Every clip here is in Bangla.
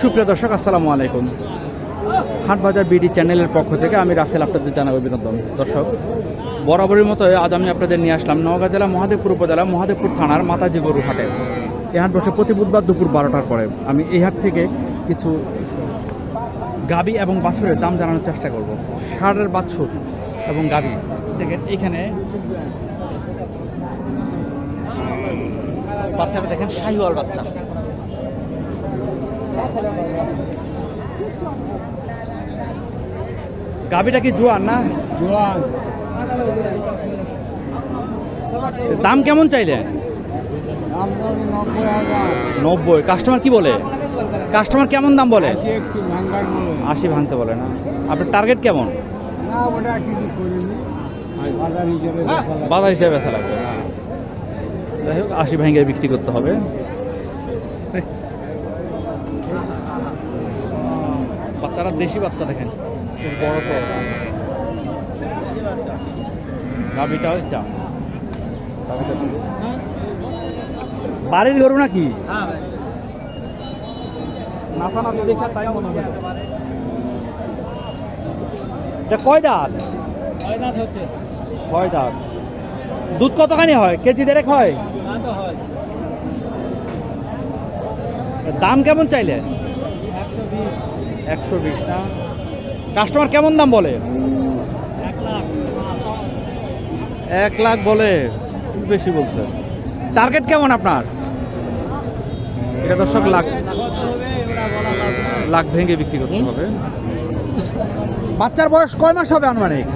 সুপ্রিয় দর্শক, আসসালামু আলাইকুম। হাটবাজার বিডি চ্যানেলের পক্ষ থেকে আমি রাসেল আপনাদের জানাব বিনোদন। দর্শক, বরাবরের মতো আজ আমি আপনাদের নিয়ে আসলাম নওগাঁ জেলা মহাদেবপুর উপজেলা মহাদেবপুর থানার মাতাজি গরু হাটে। এই হাট বসে প্রতি বুধবার দুপুর বারোটার পরে। আমি এই হাট থেকে কিছু গাবি এবং বাছুরের দাম জানানোর চেষ্টা করব। ষাঁড়ের বাছুর এবং গাবি। দেখেন, এখানে বাচ্চাটা দেখেন, শাহিওয়াল বাচ্চা। গাবিটা কি জোয়ান না? দাম কেমন চাইলেন নব্বই কাস্টমার কি বলে? কাস্টমার কেমন দাম বলে? আশি ভাঙতে বলে না। আপনার টার্গেট কেমন? বাজার হিসেবে। বাজার হিসেবে বেচা লাগবে। যাই হোক আশি ভাঙে বিক্রি করতে হবে। বাচ্চারা দেশি বাচ্চা দেখেন। বড় তো বাড়ির গরু নাকি? নাচা নাচা দেখা তাই মনে হলো এটা কয় দাঁত? হয় দাঁত দুধ কতখানি হয়? কেজি দেড়েক হয়? দাম কেমন চাইলে একশো বিশ না? কাস্টমার কেমন দাম বলে? এক লাখ বলে খুব বেশি বলছে। টার্গেট কেমন আপনার? এটা দর্শক লাখ লাখ ভেঙে বিক্রি করতে হবে। বাচ্চার বয়স কয় মাস হবে আনুমানিক?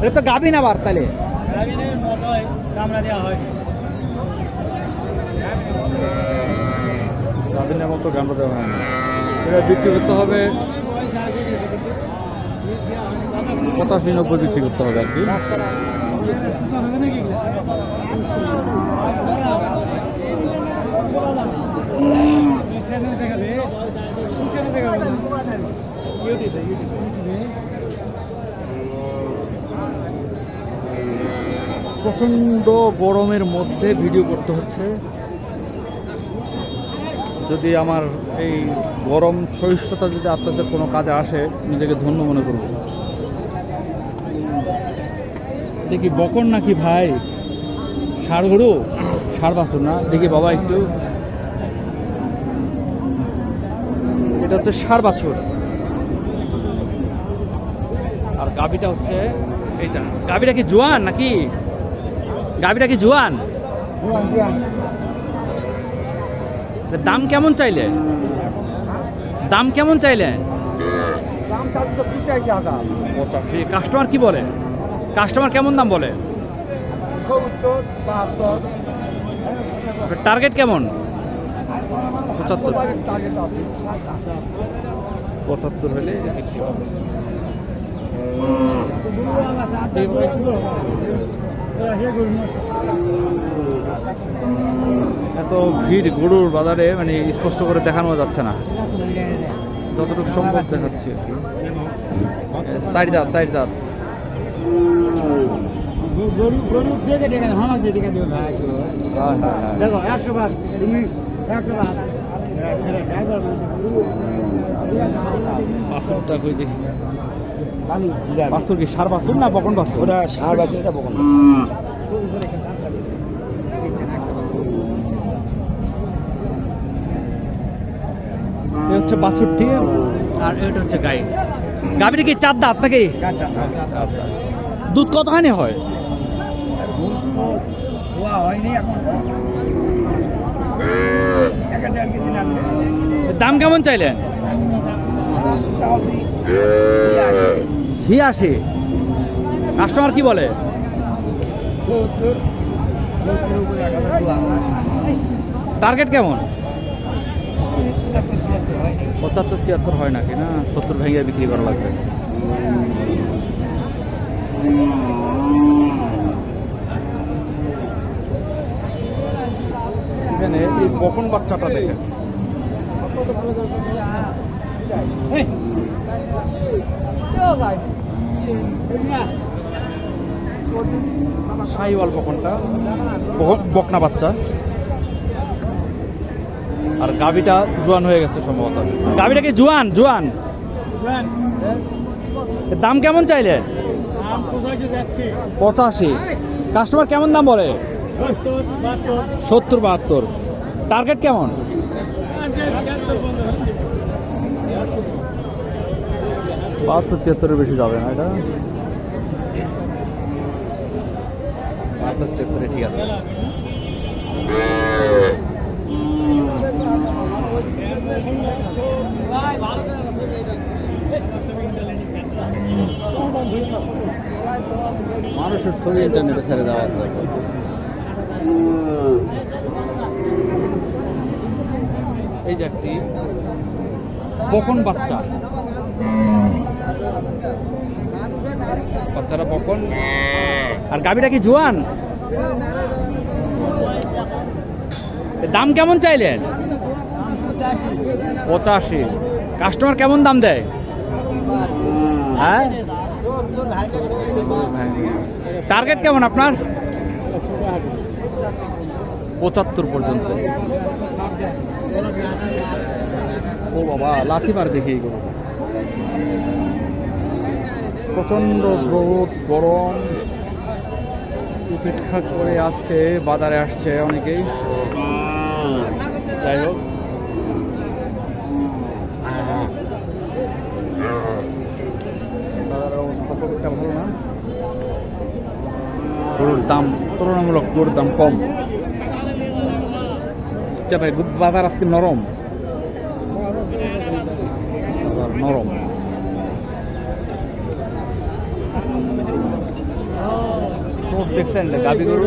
এটা তো গাবিন আবার তাহলে গাবিনের মতো দেওয়া হয় না। এটা বিক্রি করতে হবে। পঁচাশি নব্বই বিক্রি করতে হবে আর কি। প্রচণ্ড গরমের মধ্যে ভিডিও করতে হচ্ছে। যদি আমার এই গরম সহিষ্ণুতা যদি আপনাদের কোনো কাজে আসে নিজেকে ধন্য মনে করব। দেখি বকন নাকি ভাই? ষাড় গরু? ষাড় বাছুর না? দেখি বাবা একটু। এটা হচ্ছে ষাড় বাছুর। আর গাবিটা হচ্ছে এইটা। গাবিটা কি জোয়ান নাকি? গাবিটা কি জোয়ান? জোয়ান, জোয়ান। দাম কেমন চাইলে? দাম কেমন চাইলে? কাস্টমার কি বলে? কাস্টমার কেমন দাম বলে? টার্গেট কেমন? পঁচাত্তর। পঁচাত্তর হলে হবে। এত ভিড় গরুর বাজারে মানে স্পষ্ট করে দেখানো যাচ্ছে না। যতটুকু সম্ভব দেখাচ্ছে চারি দাঁত চারি দাঁত। দেখে দেখে একশো একশো কই কি সার বাসুর না বকন বাসুর? ওটা সার এটা বকন এ হচ্ছে বাছুরটি আর এটা হচ্ছে গাই। গাভীর কি চার দাঁত নাকি? দুধ কতখানি হয়? দাম কেমন চাইলেন? ছিয়াশি। কাস্টমার কি বলে? টার্গেট কেমন? পঁচাত্তর ছিয়াত্তর হয় নাকি না? সত্তর ভেঙে বিক্রি করা লাগবে। এখানে এই বকন বাচ্চাটা দেখেন। শাহিওয়াল বকনটা বক- বকনা বাচ্চা। আর গাবিটা জোয়ান হয়ে গেছে সম্ভবত। গাবিটা কি জোয়ান? জোয়ান। দাম কেমন চাইলে? পঁচাশি কাস্টমার কেমন দাম বলে? সত্তর বাহাত্তর। টার্গেট কেমন? বাহাত্তর তিয়াত্তরের বেশি যাবে না এটা? বাহাত্তর তিয়াত্তরে ঠিক আছে। মানুষের ছবি ইন্টারনেটে ছেড়ে দেওয়া আছে। এই যে একটি বকন বাচ্চা। বাচ্চারা বকন। আর গাবিটা কি জোয়ান? দাম কেমন চাইলেন? পঁচাশি। কাস্টমার কেমন দাম দেয়? হ্যাঁ? টার্গেট কেমন আপনার? পঁচাত্তর পর্যন্ত। ও বাবা, লাথি মার দেখি এইগুলো। প্রচণ্ড রোদ, গরম। উপেক্ষা করে আজকে বাজারে আসছে অনেকেই। যাই হোক। অবস্থা খুব একটা ভালো না। গরুর দাম তুলনামূলক গরুর দাম কম। কে ভাই বাজার আজকে নরম? নরম। চোট দেখছেন গাবি গরু?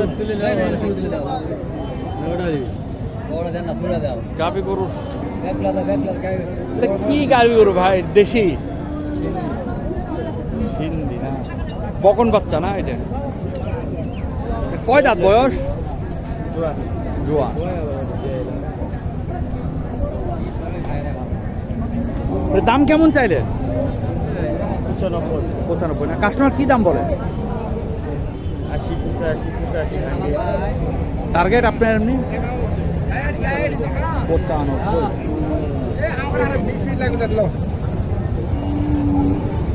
গাবি গরু। কি গাবি গরু ভাই দেশি? হিন্দি না বকন বাচ্চা না এটা? কয় দাঁত বয়স? জোয়া দাম কেমন চাইলেন পঁচানব্বই। না। কাস্টমার কি দাম বলে? টার্গেট আপনার এমনি? পঁচানব্বই।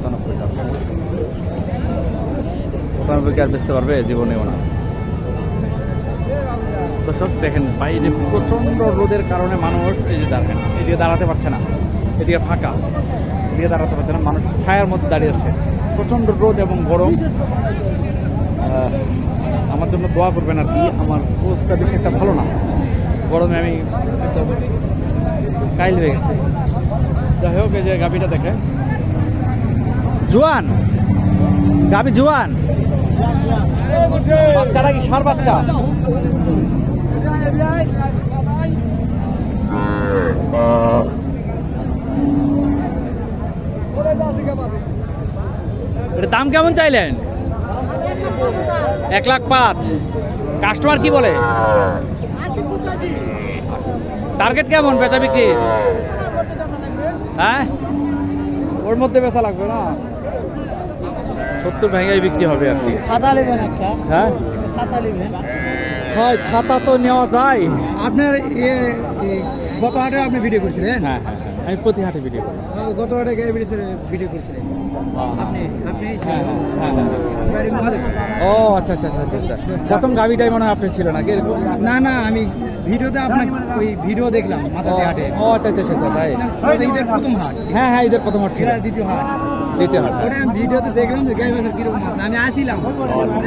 পঁচানব্বই টাকা পঁচানব্বই কি আর বেচতে পারবে জীবনেও না। দর্শক, দেখেন, বাইরে প্রচণ্ড রোদের কারণে মানুষ এই যে দাঁড়ান এদিকে দাঁড়াতে পারছে না, এদিকে ফাঁকা, এদিকে দাঁড়াতে পারছে না, মানুষ ছায়ার মধ্যে দাঁড়িয়ে আছে। প্রচণ্ড রোদ এবং গরম। আমার জন্য দোয়া করবেন আর কি, আমার অবস্থা বেশি একটা ভালো না। গরমে আমি একদম কাইল হয়ে গেছে। যাই হোক, এই যে গাভিটা দেখে। জোয়ান। গাভি জোয়ান। বাচ্চাটা কি সার বাচ্চা? এটা দাম কেমন চাইলেন? এক লাখ পাঁচ। কাস্টমার কি বলে? টার্গেট কেমন বেচা বিক্রি? হ্যাঁ? ওর মধ্যে বেচা লাগবে না? সত্তর ভেঙেই বিক্রি হবে আর কি। ছাতা নেবেন একটা? হ্যাঁ? ছাতা নেবেন? হয় ছাতা তো নেওয়া যায়। আপনার ইয়ে গত হাটে আপনি ভিডিও করছিলেন? হ্যাঁ হ্যাঁ হ্যাঁ। আমি প্রতি হাটে ভিডিও করি। গত হাটে গায়ে ভিডিও করছিলেন। আপনি আপনি হ্যাঁ হ্যাঁ। ও আচ্ছা আচ্ছা আচ্ছা আচ্ছা আচ্ছা। প্রথম গাবিটাই মনে হয় আপনি ছিল নাকি এরকম? না না আমি ভিডিওতে আপনার ওই ভিডিও দেখলাম মাতাজি হাটে। ও আচ্ছা আচ্ছা আচ্ছা আচ্ছা, তাই। ঈদের প্রথম হাট হ্যাঁ হ্যাঁ ঈদের প্রথম হাট ছিল। দ্বিতীয় হাট। দ্বিতীয় হাট ওটা আমি ভিডিওতে দেখলাম যে গাই বাছার কীরকম আছে। আমি আসিলাম।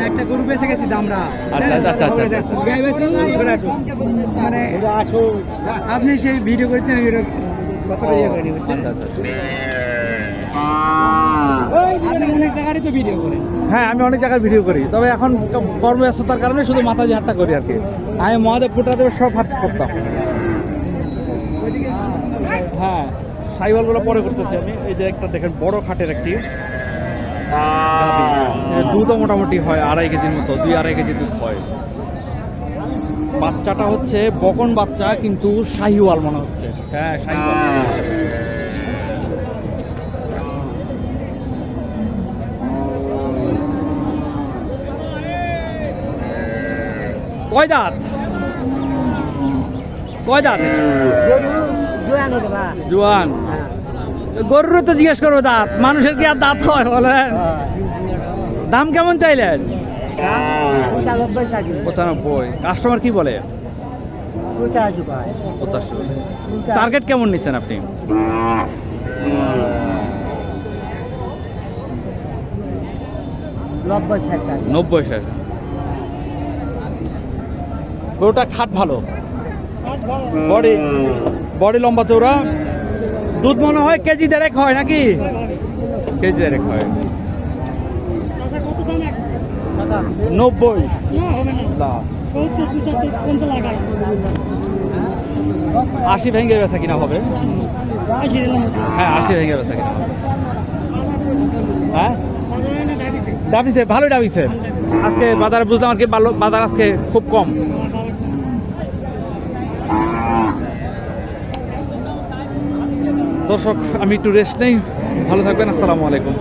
একটা গরু বেঁচে গেছি দামরা আচ্ছা, আচ্ছা, আচ্ছা, আচ্ছা। গাই বাছার মানে আপনি সেই ভিডিও করতে আমি এটা কতটা ইয়ে করিনি বুঝছেন? আচ্ছা আচ্ছা আচ্ছা। আপনি অনেক জায়গারই তো ভিডিও করেন। হ্যাঁ আমি অনেক জায়গায় ভিডিও করি। তবে এখন কর্মব্যস্ততার কারণে শুধু মাথাজি হাটটা করি আর কি। আমি মহাদেবপুরটা দেবে সব হাট করতাম। হ্যাঁ। সাইওয়ালগুলো পরে করতেছি আমি। এই যে একটা দেখেন বড় খাটের একটি দুধও মোটামুটি হয় আড়াই কেজির মতো দুই আড়াই কেজি দুধ হয়। বাচ্চাটা হচ্ছে বকন বাচ্চা কিন্তু শাহিওয়াল মনে হচ্ছে। হ্যাঁ শাহিওয়াল। কয় দাঁত? কয় দাঁত? জোয়ান। গরুরও তো জিজ্ঞেস করব দাঁত। মানুষের কি আর দাঁত হয় বলেন? দাম কেমন চাইলেন? পঁচানব্বই। কাস্টমার কি বলে? টার্গেট কেমন নিচ্ছেন আপনি? নব্বই ষাট। গরুটা খাট ভালো। বডি বডি লম্বা চৌড়া দুধ মনে হয় কেজি দেড়েক হয় নাকি? কেজি দেড়েক হয়। আচ্ছা কত দাম আছে? নব্বই। লাখ আশি ভেঙে বেচা কিনা হবে। হ্যাঁ আশি ভেঙে বেচা কিনা হ্যাঁ? ডাবিছে ভালোই ডাবিছে আজকে বাজারে বুঝলাম আর কি ভালো বাজার আজকে খুব কম। দর্শক আমি একটু রেস্ট নেই। ভালো থাকবেন আসসালামু আলাইকুম।